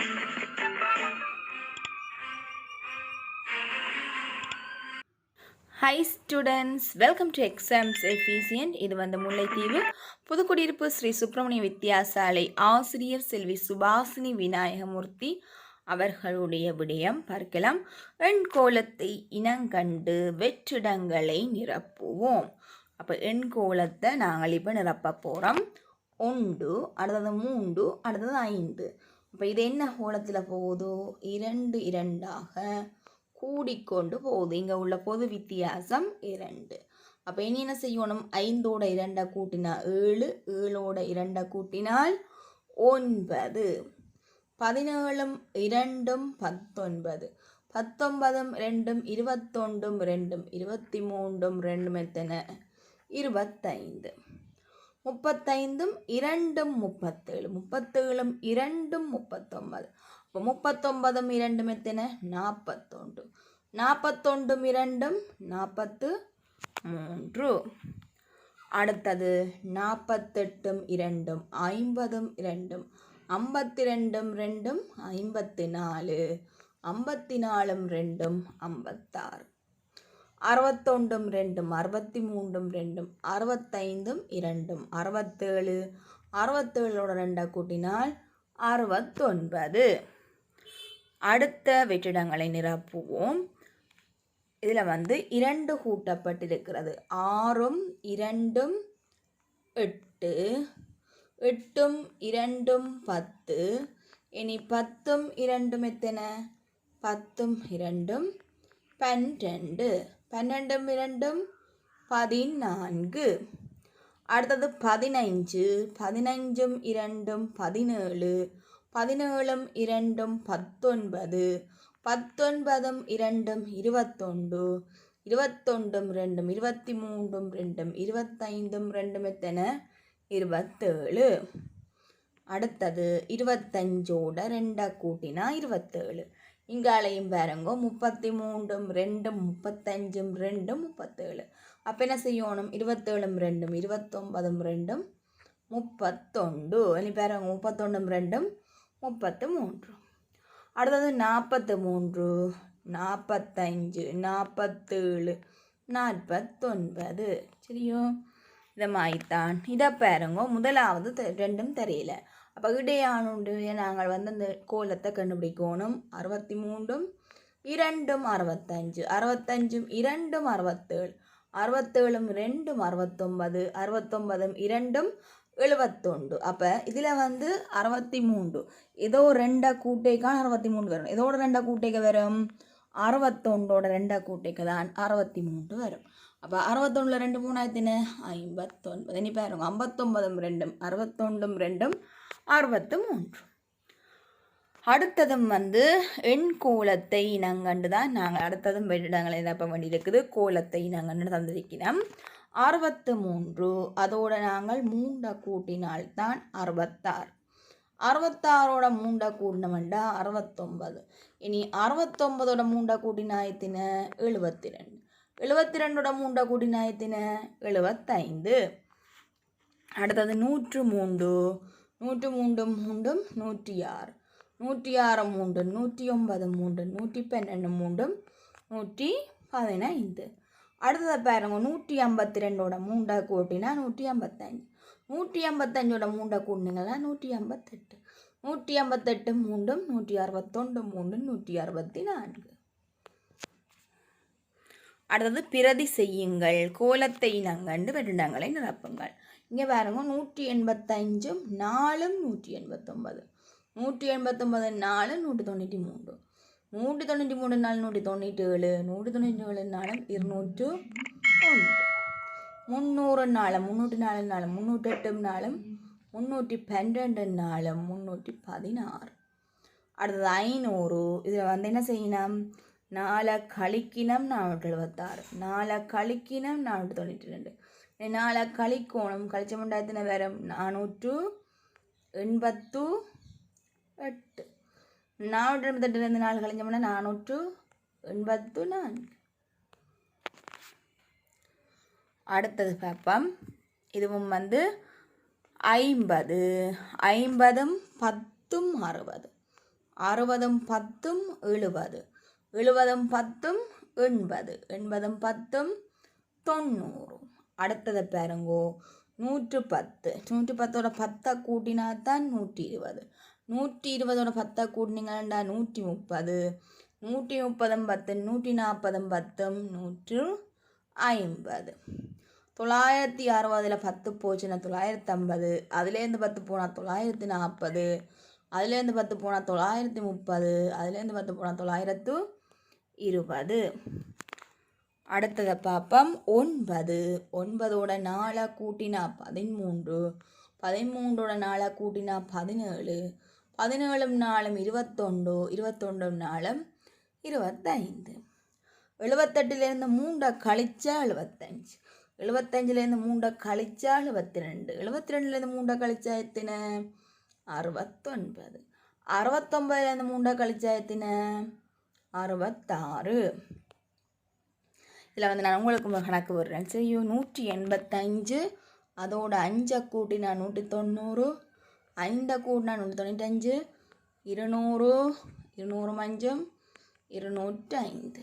Hi students welcome to exams efficient இது வந்து முல்லைத்தீவு புதுக்குடியிருப்பு ஸ்ரீ சுப்பிரமணிய வித்யாசாலை ஆசிரியர் செல்வி சுபாசினி விநாயகமூர்த்தி அவர்களுடைய விடயம் பார்க்கலாம். எண் கோலத்தை இனங்கண்டு வெற்றிடங்களை நிரப்புவோம். அப்போ எண் கோலத்தை நாங்கள் இப்போ நிரப்ப போகிறோம் ஒன்று அடுத்தது மூன்று அடுத்தது ஐந்து. அப்போ இது என்ன கோலத்தில் போகுதோ? இரண்டு இரண்டாக கூடிக்கொண்டு போகுது. இங்கே உள்ள பொது வித்தியாசம் இரண்டு. அப்போ இனி என்ன செய்யணும்? ஐந்தோட இரண்டை கூட்டினா ஏழு ஏழோட இரண்டை கூட்டினால் ஒன்பது. பதினேழும் இரண்டும் பத்தொன்பது. பத்தொன்பதும் ரெண்டும் இருபத்தொண்டும் ரெண்டும் இருபத்தி மூன்றும் ரெண்டும் எத்தனை? இருபத்தைந்து. முப்பத்தைந்தும் இரண்டும் முப்பத்தேழு. முப்பத்தேழும் இரண்டும் முப்பத்தொன்பது. இப்போ முப்பத்தொன்பதும் இரண்டும் எத்தனை? நாற்பத்தொன்று. நாற்பத்தொண்டும் இரண்டும் நாற்பத்து மூன்று. அடுத்தது நாற்பத்தெட்டும் இரண்டும் ஐம்பதும் இரண்டும் ஐம்பத்தி ரெண்டும் ரெண்டும் ஐம்பத்தி நாலு ஐம்பத்தி நாலும் ரெண்டும் ஐம்பத்தாறு. அறுபத்தொண்டும் ரெண்டும் அறுபத்தி மூன்றும் ரெண்டும் அறுபத்தைந்தும் இரண்டும். அறுபத்தேழு அறுபத்தேழோட ரெண்டை கூட்டினால் அறுபத்தொன்பது அடுத்த வெற்றிடங்களை நிரப்புவோம். இதில் வந்து இரண்டு கூட்டப்பட்டிருக்கிறது. ஆறும் இரண்டும் எட்டு. எட்டும் இரண்டும் பத்து. இனி பத்தும் இரண்டும் எத்தனை? பத்தும் இரண்டும் பன்னிரெண்டு. பன்னெண்டும் இரண்டும் பதினான்கு. அடுத்தது பதினைஞ்சு. பதினைஞ்சும் இரண்டும் பதினேழு. பதினேழும் இரண்டும் பத்தொன்பது. பத்தொன்பதும் இரண்டும் இருபத்தொண்டு இருபத்தொண்டும் ரெண்டும் இருபத்தி மூன்றும் ரெண்டும் இருபத்தைந்தும் ரெண்டும் எத்தனை? இருபத்தேழு. அடுத்தது இருபத்தஞ்சோட ரெண்டை கூட்டினா இருபத்தேழு. இங்காலையும் பாருங்க. முப்பத்தி மூன்றும் ரெண்டும் முப்பத்தஞ்சும் ரெண்டும் முப்பத்தேழு. அப்போ என்ன செய்யணும்? இருபத்தேழும் ரெண்டும் இருபத்தொன்பதும் ரெண்டும் முப்பத்தொண்டு இனி பாருங்க. முப்பத்தொண்டும் ரெண்டும் முப்பத்து மூன்று அடுத்தது நாற்பத்து மூன்று நாற்பத்தஞ்சு நாற்பத்தேழு நாற்பத்தொன்பது. சரியோ? இதை மாய்த்தான். இதை பாருங்க. முதலாவது ரெண்டும் தெரியல. அப்போ இடையானுடைய நாங்கள் வந்து அந்த கோலத்தை கண்டுபிடிக்கணும். அறுபத்தி மூன்றும் இரண்டும் அறுபத்தஞ்சு அறுபத்தஞ்சும் இரண்டும் அறுபத்தேழு அறுபத்தேழும் ரெண்டும் அறுபத்தொன்பது அறுபத்தொன்பதும் இரண்டும் எழுபத்தொண்டு அப்போ இதில் வந்து அறுபத்தி மூன்று ஏதோ ரெண்டை கூட்டைக்கான அறுபத்தி மூணு வரும். இதோட ரெண்டை கூட்டைக்கு வரும்? அறுபத்தொண்டோட ரெண்டை கூட்டைக்கு தான் அறுபத்தி மூன்று வரும். அப்போ அறுபத்தொன்னில் ரெண்டு மூணாயிரத்தின ஐம்பத்தொன்பது. இனி பாருங்க. ஐம்பத்தொன்பதும் ரெண்டும் அறுபத்தொண்டும் ரெண்டும் அறுபத்து மூன்று. அடுத்ததும் வந்து எண் கோலத்தை இனங்கண்டு தான் நாங்கள் அடுத்ததும் வெற்றிடங்களை நிரப்ப வேண்டியிருக்குது? கோலத்தை இனங்கண்டு தந்திருக்கிறோம். அறுபத்து மூன்று அதோட நாங்கள் மூண்டை கூட்டினால் தான் அறுபத்தாறு. அறுபத்தாறோட மூண்டை கூட்டினமெண்டா அறுபத்தொம்பது இனி அறுபத்தொம்பதோட மூண்டை கூட்டினாயத்தின எழுபத்தி ரெண்டு எழுபத்தி ரெண்டோட மூண்டை கூட்டினாயத்தின எழுபத்தைந்து. அடுத்தது நூற்று மூன்று நூற்று மூன்று மூன்றும் நூற்றி ஆறு நூற்றி ஆறு மூன்று நூற்றி ஒன்பது மூன்று நூற்றி பன்னெண்டு மூன்றும் நூற்றி பதினைந்து அடுத்ததை பாருங்க நூற்றி ஐம்பத்தி ரெண்டோட மூண்டை கூட்டினா நூற்றி ஐம்பத்தஞ்சு நூற்றி ஐம்பத்தஞ்சோட மூண்டை கூட்டினீங்கன்னா நூற்றி ஐம்பத்தெட்டு நூற்றி ஐம்பத்தெட்டு மூன்றும் நூற்றி அறுபத்தொண்டு மூன்றும் நூற்றி அறுபத்தி நான்கு அடுத்தது பிரதி செய்யுங்கள் கோலத்தை இனங்கண்டு வெற்றிடங்களை நிரப்புங்கள். இங்கே பாருங்க நூற்றி எண்பத்தஞ்சும் நாலும் நூற்றி எண்பத்தொம்பது நூற்றி எண்பத்தொம்பது நாலு நூற்றி தொண்ணூற்றி மூன்று நூற்றி தொண்ணூற்றி மூணு நாலு நூற்றி தொண்ணூற்றி ஏழு நூற்றி தொண்ணூற்றி ஏழு நாலும் இருநூற்று ஒன்று முந்நூறு நாளும் முந்நூற்றி நாலு நாளும் முந்நூற்றெட்டு நாளும் முந்நூற்றி பன்னெண்டு நாளும் முந்நூற்றி பதினாறு அடுத்தது ஐநூறு. இதில் வந்து என்ன செய்யணும்? நாலை கழிக்கினம் நானூற்றி எழுபத்தாறு நாலை கழிக்கினம் நானூற்றி தொண்ணூற்றி ரெண்டு நாலை கழிக்கோணம் கழிச்ச முண்டாயத்தின வேற நானூற்று எண்பத்து எட்டு. நானூற்றி எண்பத்தெட்டுலேருந்து நாலு கழிஞ்சோம்னா நானூற்று எண்பத்து நான்கு. அடுத்தது பார்ப்போம். இதுவும் வந்து ஐம்பது. ஐம்பதும் பத்தும் அறுபது. அறுபதும் பத்தும் எழுபது. எழுபதும் பத்தும் எண்பது. எண்பதும் பத்தும் தொண்ணூறு. அடுத்ததை பாருங்கோ நூற்று பத்து நூற்றி பத்தோட பத்தை கூட்டினா தான் நூற்றி இருபது நூற்றி இருபதோட பத்தை கூட்டினீங்கன்னா நூற்றி முப்பது நூற்றி முப்பதும் பத்து நூற்றி நாற்பதும் பத்தும் நூற்று ஐம்பது தொள்ளாயிரத்தி அறுபதில் பத்து போச்சுன்னா தொள்ளாயிரத்தி ஐம்பது அதுலேருந்து பத்து போனால் தொள்ளாயிரத்தி நாற்பது அதுலேருந்து பத்து போனால் தொள்ளாயிரத்தி முப்பது அதுலேருந்து பத்து போனால் தொள்ளாயிரத்து இருபது. அடுத்ததை பார்ப்போம் ஒன்பது. ஒன்பதோட நாளை கூட்டினா பதிமூன்று பதிமூன்றோட நாளை கூட்டினா பதினேழு. பதினேழும் நாளும் இருபத்தொண்டு இருபத்தொண்டும் நாளும் இருபத்தைந்து. எழுபத்தெட்டுலேருந்து மூண்டை கழிச்சா எழுபத்தஞ்சு. எழுபத்தஞ்சிலேருந்து மூண்டை கழிச்சா எழுபத்தி ரெண்டு எழுபத்தி ரெண்டுலேருந்து மூண்டை கழிச்சா எத்தின? அறுபத்தொன்பது. அறுபத்தொம்பதுலேருந்து மூண்டை கழிச்சா எத்தின? அறுபத்தாறு. இதில் வந்து நான் உங்களுக்கு கணக்கு விடுறேன். சரியோ? நூற்றி எண்பத்தஞ்சு. அதோட அஞ்சை கூட்டினா நூற்றி தொண்ணூறு. ஐந்தை கூட்டினா நூற்றி தொண்ணூற்றஞ்சு இருநூறு. இருநூறு மஞ்சம். இருநூற்றி ஐந்து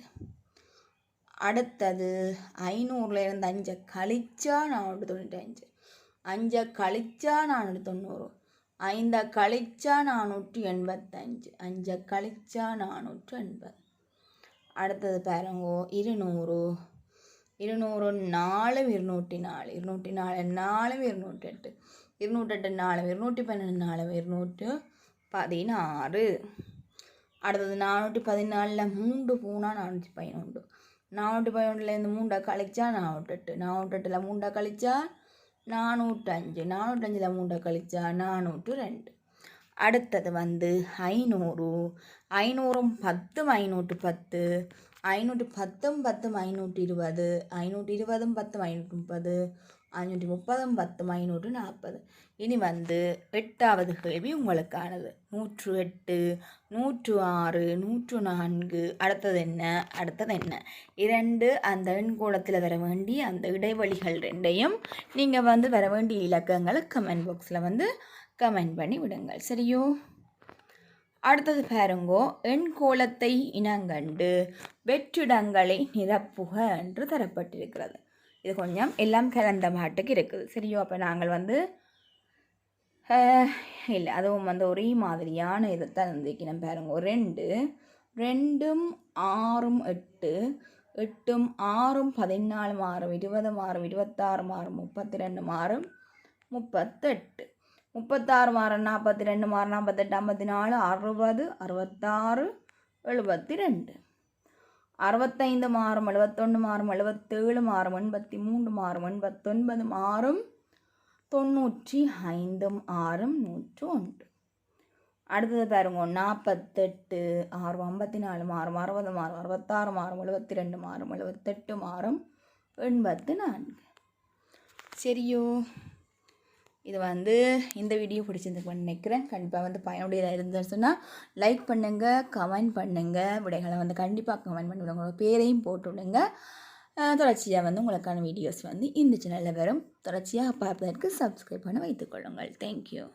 அடுத்தது ஐநூறுல இருந்து அஞ்சை கழிச்சா நானூற்றி தொண்ணூற்றஞ்சு அஞ்சை கழிச்சா நானூற்றி தொண்ணூறு. ஐந்தை கழிச்சா நானூற்றி எண்பத்தஞ்சு. அஞ்சை கழிச்சா நானூற்றி எண்பது. அடுத்தது பாருங்கோ இருநூறு. இருநூறு நாலும் இருநூற்றி நாலு. இருநூற்றி நாலு நாலும் இருநூற்றி எட்டு இருநூற்றெட்டு நாலும் இருநூற்றி பன்னெண்டு நாலும் இருநூற்று பதினாறு. அடுத்தது நானூற்றி பதினாலில் மூன்று பூனா நானூற்றி பதினொன்று. நானூற்றி பதினொன்றுலேருந்து மூண்டை கழிச்சா நானூற்றெட்டு. நானூற்றெட்டில் மூண்டை கழிச்சா நானூற்றஞ்சு. நானூற்றஞ்சில் மூண்டை கழிச்சா நானூற்று ரெண்டு. அடுத்தது வந்து ஐநூறு. ஐநூறும் பத்தும் ஐநூற்று பத்து. ஐநூற்றி பத்தும் பத்தும் ஐநூற்றி இருபது. ஐநூற்றி இருபதும் பத்தும் ஐநூற்றி முப்பது. ஐநூற்றி முப்பதும் பத்தும் ஐநூற்று நாற்பது. இனி வந்து எட்டாவது கேள்வி உங்களுக்கானது. நூற்று எட்டு நூற்று ஆறு நூற்று நான்கு. அடுத்தது என்ன? அடுத்தது என்ன? இரண்டு அந்த எண்கோளத்தில் வர வேண்டிய அந்த இடைவெளிகள் ரெண்டையும் நீங்கள் வந்து வர வேண்டிய இலக்கங்களை கமெண்ட் பாக்ஸில் வந்து கமெண்ட் பண்ணி விடுங்கள். சரியோ? அடுத்தது பாருங்கோ. எண் கோலத்தை இனங்கண்டு வெற்றிடங்களை நிரப்புக என்று தரப்பட்டிருக்கிறது. இது கொஞ்சம் எல்லாம் கலந்த மாட்டுக்கு இருக்குது. சரியோ? அப்போ நாங்கள் வந்து இல்லை அதுவும் வந்து ஒரே மாதிரியான இதைத்தான் இருந்திருக்கணும் பாருங்க. ரெண்டு ரெண்டும் ஆறும் எட்டு எட்டும் ஆறும் பதினாலு மாறும் இருபது மாறும் இருபத்தாறு மாறும் முப்பத்தி ரெண்டு மாறும் முப்பத்தெட்டு. முப்பத்தாறு மாறம் நாற்பத்தி ரெண்டு மாறும் நாற்பத்தெட்டு ஐம்பத்தி நாலு அறுபது அறுபத்தாறு எழுபத்தி ரெண்டு அறுபத்தைந்து மாறும் எழுபத்தொன்று மாறும் எழுபத்தேழு மாறும் எண்பத்தி மூன்று மாறும் எண்பத்தொன்பது மாறும் தொண்ணூற்றி ஐந்தும் ஆறும் நூற்று ஒன்று அடுத்தது பாருங்க நாற்பத்தெட்டு ஆறு ஐம்பத்தி நாலு மாறும் அறுபது மாறும் அறுபத்தாறு மாறும் எழுபத்தி ரெண்டு மாறும் எழுபத்தெட்டு மாறும் எண்பத்து நான்கு சரியோ. இது வந்து இந்த வீடியோ பிடிச்சிருந்து நினைக்கிறேன். கண்டிப்பாக வந்து பயனுடையதாக இருந்துச்சு சொன்னால் லைக் பண்ணுங்கள் கமெண்ட் பண்ணுங்கள் விடைகளை வந்து கண்டிப்பாக கமெண்ட் பண்ணி விடுங்க. உங்களோட பேரையும் போட்டு விடுங்க. தொடர்ச்சியாக வந்து உங்களுக்கான வீடியோஸ் வந்து இந்த சேனலில் வரும். தொடர்ச்சியாக பார்ப்பதற்கு சப்ஸ்கிரைப் பண்ண வைத்துக்கொள்ளுங்கள் தேங்க்யூ